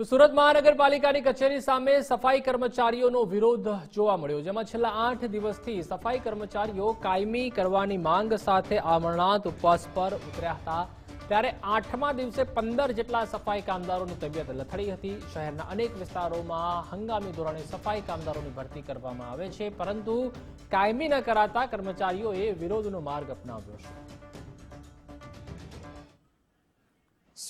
તો સુરત મહાનગરપાલિકાની કચેરી સામે સફાઈ કર્મચારીઓનો વિરોધ જોવા મળ્યો, જેમાં છેલ્લા આઠ દિવસથી સફાઈ કર્મચારીઓ કાયમી કરવાની માંગ સાથે આમરણાંત ઉપવાસ પર ઉતર્યા હતા. ત્યારે આઠમા દિવસે પંદર જેટલા સફાઈ કામદારોની તબિયત લથડી હતી. શહેરના અનેક વિસ્તારોમાં હંગામી ધોરણે સફાઈ કામદારોની ભરતી કરવામાં આવે છે, પરંતુ કાયમી ન કરાતા કર્મચારીઓએ વિરોધનો માર્ગ અપનાવ્યો છે.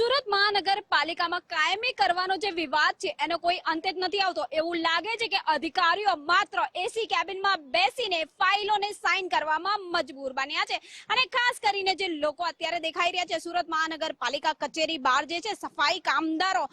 સુરત મહાનગરપાલિકામાં કાયમી કરવાનો જે વિવાદ છે, એનો કોઈ અંત જ નથી આવતો. એવું લાગે છે કે અધિકારીઓ માત્ર એસી કેબિનમાં બેસીને ફાઇલોને સાઇન કરવામાં મજબૂર બન્યા છે. અને ખાસ કરીને જે લોકો અત્યારે દેખાઈ રહ્યા છે, સુરત મહાનગરપાલિકા કચેરી બહાર જે છે, સફાઈ કામદારો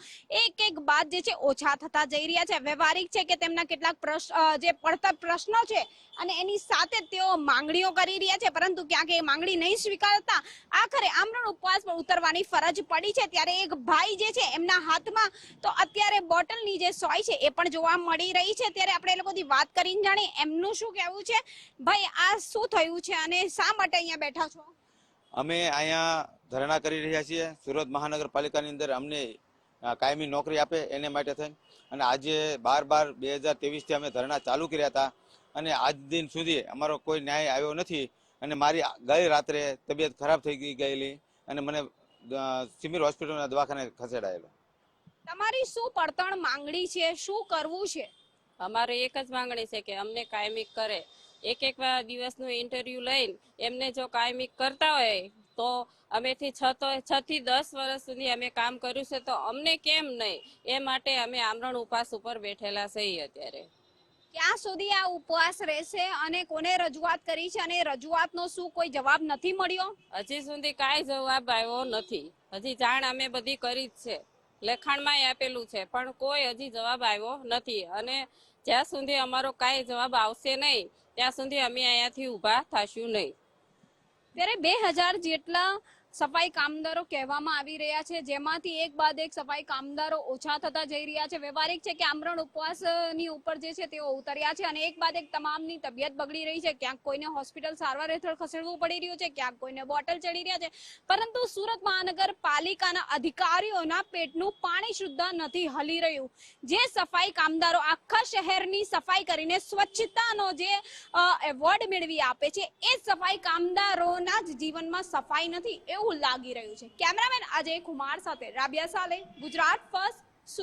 એક એક બાદ જે છે, ઓછા થતા જઈ રહ્યા છે. વ્યવહારિક છે કે તેમના કેટલાક પ્રશ્ન જે પડતર પ્રશ્નો છે, અને એની સાથે તેઓ માંગણીઓ કરી રહ્યા છે. પરંતુ ક્યાંક એ માંગણી નહીં સ્વીકારતા, આખરે આમરણ ઉપવાસ પર ઉતરવાની ફરજ પડી છે. ત્યારે એક ભાઈ જે છે, એમના હાથમાં તો અત્યારે બોટલની જે સોય છે, એ પણ જોવા મળી રહી છે. ત્યારે આપણે એ લોકોથી વાત કરીને જાણીએ, એમનું શું કહેવું છે? ભાઈ, આ શું થયું છે અને શા માટે અહીંયા બેઠા છો? અમે અહીંયા ધરણા કરી રહ્યા છીએ, સુરત મહાનગરપાલિકાની અંદર અમને કાયમી નોકરી આપે એને માટે થઈ અને આજે બાર બાર બે હજાર ત્રેવીસથી અમે ધરણા ચાલુ કર્યા હતા. અને આજ દિન સુધી અમારો કોઈ ન્યાય આવ્યો નથી. અને મારી ગઈ રાત્રે તબિયત ખરાબ થઈ ગઈ ગયેલી. અને મને સિવિલ હોસ્પિટલના દવાખાને ખસેડાયેલો. તમારી શું પડતણ માંગણી છે? શું કરવું છે? અમારે એક જ માંગણી છે કે અમને કાયમિક કરે. એક એક વાર દિવસનું ઇન્ટરવ્યુ લઈને એમને જો કાયમિક કરતા હોય તો અમેથી છ તો છ થી દસ વર્ષ સુધી અમે કામ કર્યું છે તો અમને કેમ નહીં? એ માટે અમે આમરણ ઉપવાસ ઉપર બેઠેલા છીએ અત્યારે. ક્યાં સુધી આ ઉપવાસ રહેશે અને કોને રજૂઆત કરી છે અને રજૂઆતનો શું કોઈ જવાબ નથી મળ્યો? હજી સુધી કાંઈ જવાબ આવ્યો નથી. હજી જાણ અમે બધી કરી જ છે. લેખાણમાં આપેલું છે પણ કોઈ હજી જવાબ આવ્યો નથી. અને જ્યાં સુધી અમારો કાંઈ જવાબ આવશે નહીં ત્યાં સુધી અમે અહીંયાથી ઊભા થશું નહીં. ત્યારે બે હજાર જેટલા સફાઈ કામદારો કહેવામાં આવી રહ્યા છે. જેમાંથી એક બાદ એક સફાઈ કામદારો ઓછા થતા જઈ રહ્યા છે. વ્યવહારિક છે કે આમરણ ઉપવાસની ઉપર જે છે તેઓ ઉતર્યા છે અને એક બાદ એક તમામની તબિયત બગડી રહી છે. ક્યાંક કોઈને હોસ્પિટલ સારવાર હેઠળ ખસેડવું પડી રહ્યું છે, ક્યાંક કોઈને બોટલ ચડી રહ્યા છે. પરંતુ સુરત મહાનગરપાલિકાના અધિકારીઓના પેટનું પાણી શુદ્ધ નથી હલી રહ્યું. જે સફાઈ કામદારો આખા શહેરની સફાઈ કરીને સ્વચ્છતાનો જે એવોર્ડ મેળવી આપે છે, એ સફાઈ કામદારોના જ જીવનમાં સફાઈ નથી. એવું લાગી રહ્યું છે. કેમેરામેન અજય કુમાર સાથે રાબિયા સાલે ગુજરાત ફર્સ્ટ